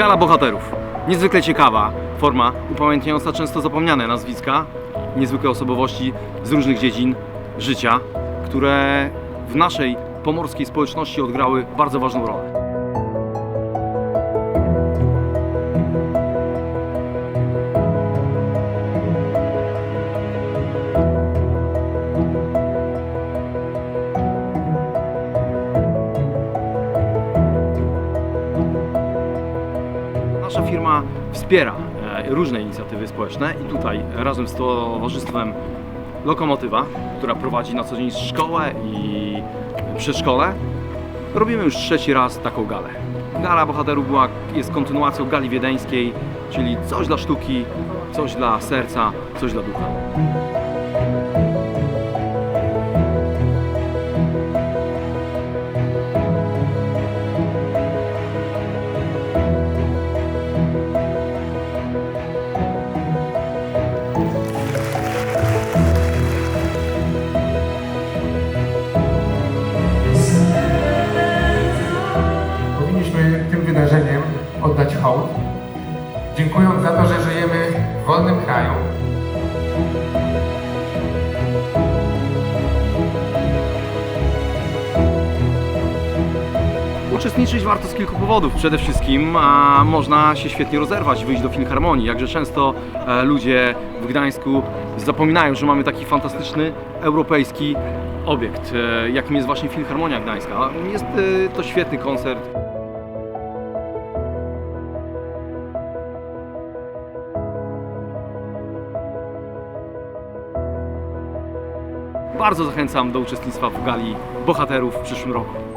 Gala Bohaterów. Niezwykle ciekawa forma, upamiętniająca często zapomniane nazwiska, niezwykłe osobowości z różnych dziedzin życia, które w naszej pomorskiej społeczności odgrały bardzo ważną rolę. Nasza firma wspiera e, różne inicjatywy społeczne i tutaj razem z towarzystwem Lokomotywa, która prowadzi na co dzień szkołę i przedszkole, robimy już trzeci raz taką galę. Gala Bohaterów była, jest kontynuacją gali wiedeńskiej, czyli coś dla sztuki, coś dla serca, coś dla ducha. Wydarzeniem oddać hołd, dziękując za to, że żyjemy w wolnym kraju. Uczestniczyć warto z kilku powodów. Przede wszystkim a, można się świetnie rozerwać, wyjść do Filharmonii. Jakże często e, ludzie w Gdańsku zapominają, że mamy taki fantastyczny europejski obiekt, e, jakim jest właśnie Filharmonia Gdańska. Jest e, to świetny koncert. Bardzo zachęcam do uczestnictwa w gali bohaterów w przyszłym roku.